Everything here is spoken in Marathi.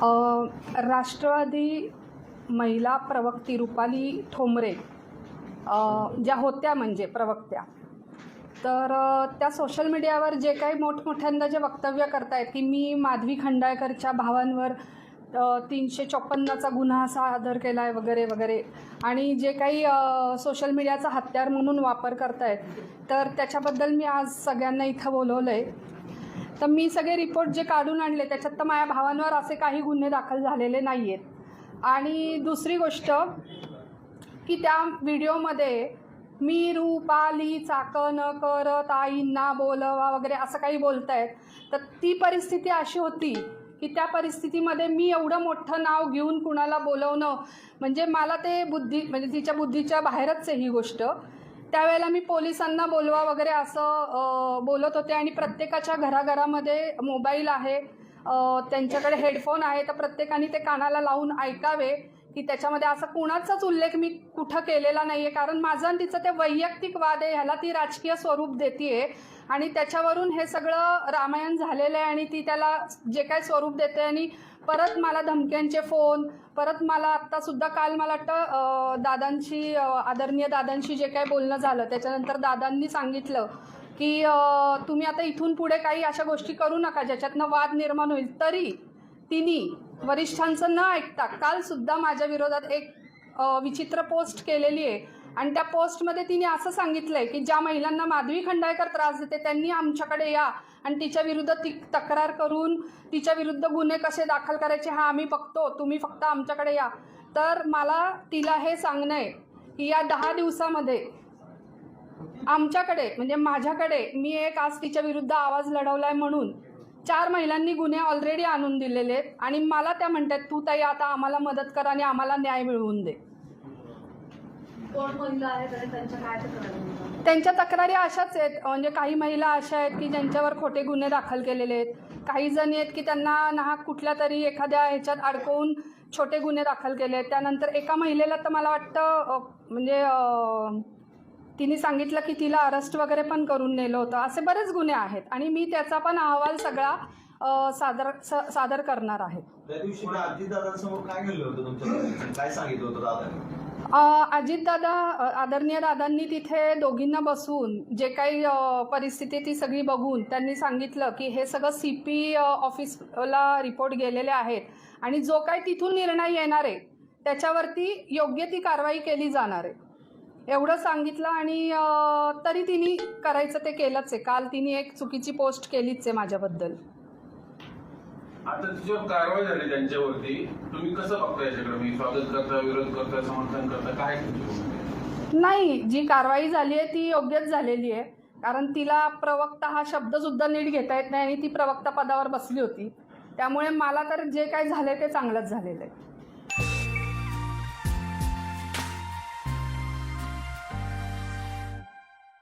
राष्ट्रवादी महिला प्रवक्ती रुपाली ठोंबरे ज्या होत्या म्हणजे प्रवक्त्या. तर त्या सोशल मीडियावर जे काही मोठमोठ्यांदा जे वक्तव्य करतायत की मी माधवी खंडाळकरच्या भावांवर तीनशे चोपन्नचा गुन्हा असा आदर केला आहे वगैरे वगैरे आणि जे काही सोशल मीडियाचा हत्यार म्हणून वापर करतायत तर त्याच्याबद्दल मी आज सगळ्यांना इथं बोलवलं आहे तर मी सगळे रिपोर्ट जे काढून आणले त्याच्यात तर माझ्या भावांवर असे काही गुन्हे दाखल झालेले नाही आहेत आणि दुसरी गोष्ट की त्या व्हिडिओमध्ये मी रूपाली चाकण करत आईंना बोलवा वगैरे असं काही बोलतायत. तर ती परिस्थिती अशी होती की त्या परिस्थितीमध्ये मी एवढं मोठं नाव घेऊन कुणाला बोलवणं म्हणजे मला ते बुद्धी म्हणजे तिच्या बुद्धीच्या बाहेरच आहे ही गोष्ट. त्यावेळेला मी पोलिसांना बोलवा वगैरे असं बोलत होते आणि प्रत्येकाच्या घराघरामध्ये मोबाईल आहे त्यांच्याकडे हेडफोन आहे तर प्रत्येकाने ते कानाला लावून ऐकावे. की त्याच्यामध्ये असा कुणाचाच उल्लेख मी कुठं केलेला नाही आहे कारण माझं आणि तिचं ते वैयक्तिक वाद आहे ह्याला ती राजकीय स्वरूप देते आणि त्याच्यावरून हे सगळं रामायण झालेलं आहे आणि ती त्याला जे काय स्वरूप देते आणि परत मला धमक्यांचे फोन परत मला आत्तासुद्धा काल मला वाटतं दादांशी आदरणीय दादांशी जे काय बोलणं झालं त्याच्यानंतर दादांनी सांगितलं की तुम्ही आता इथून पुढे काही अशा गोष्टी करू नका ज्याच्यातनं वाद निर्माण होईल. तरी तिने वरिष्ठांचं न ऐकता कालसुद्धा माझ्या विरोधात एक विचित्र पोस्ट केलेली आहे. आणि त्या पोस्टमध्ये तिने असं सांगितलंय की ज्या महिलांना माधवी खंडाळकर त्रास देते त्यांनी आमच्याकडे या आणि तिच्या विरुद्ध ती तक्रार करून तिच्या विरुद्ध गुन्हे कसे दाखल करायचे हा आम्ही बघतो तुम्ही फक्त आमच्याकडे या. तर मला तिला हे सांगणं आहे की या दहा दिवसामध्ये आमच्याकडे म्हणजे माझ्याकडे मी एक आज तिच्या विरुद्ध आवाज लढवलाय म्हणून चार महिलांनी गुन्हे ऑलरेडी आणून दिलेले आहेत. आणि मला त्या म्हणतात तू ताई आता आम्हाला मदत कर आणि आम्हाला न्याय मिळवून दे. त्यांच्या तक्रारी अशाच आहेत. म्हणजे काही महिला अशा आहेत की ज्यांच्यावर खोटे गुन्हे दाखल केलेले आहेत. काही जणी आहेत की त्यांना नाहक कुठल्या तरी एखाद्या ह्याच्यात अडकवून छोटे गुन्हे दाखल केले आहेत. त्यानंतर एका महिलेला तर मला वाटतं म्हणजे तिने सांगितलं की तिला अरेस्ट वगैरे पण करून नेलं होतं. असे बरेच गुन्हे आहेत आणि मी त्याचा पण अहवाल सगळा अ, सादर स- सादर करणार आहे. त्या दिवशी त्या अजितदादांसमोर काय घडलं होतं तुमच्या काय सांगितलं होतं दादाने? अ, अजितदादा आदरणीय दादांनी तिथे दोघींना बसवून जे काही अ, परिस्थिती ती सगळी बघून त्यांनी सांगितलं की हे सगळं सी पी ऑफिसला रिपोर्ट गेलेले आहेत आणि जो काही तिथून निर्णय येणार आहे त्याच्यावरती योग्य ती कारवाई केली जाणार आहे. एवढं सांगितलं आणि तरी तिने करायचं ते केलंच आहे. काल तिने एक चुकीची पोस्ट केलीच आहे माझ्याबद्दल. आता तिच्यावर कारवाई झाली त्यांच्यावरती. तुम्ही कसं बघता याच्याकडे? मी स्वागत करता विरोध करता समर्थन करता काय? नाही जी कारवाई झाली आहे ती योग्यच झालेली आहे. कारण तिला प्रवक्ता हा शब्दसुद्धा नीट घेता येत नाही आणि ती प्रवक्ता पदावर बसली होती. त्यामुळे मला तर जे काय झालं ते चांगलंच झालेलं आहे.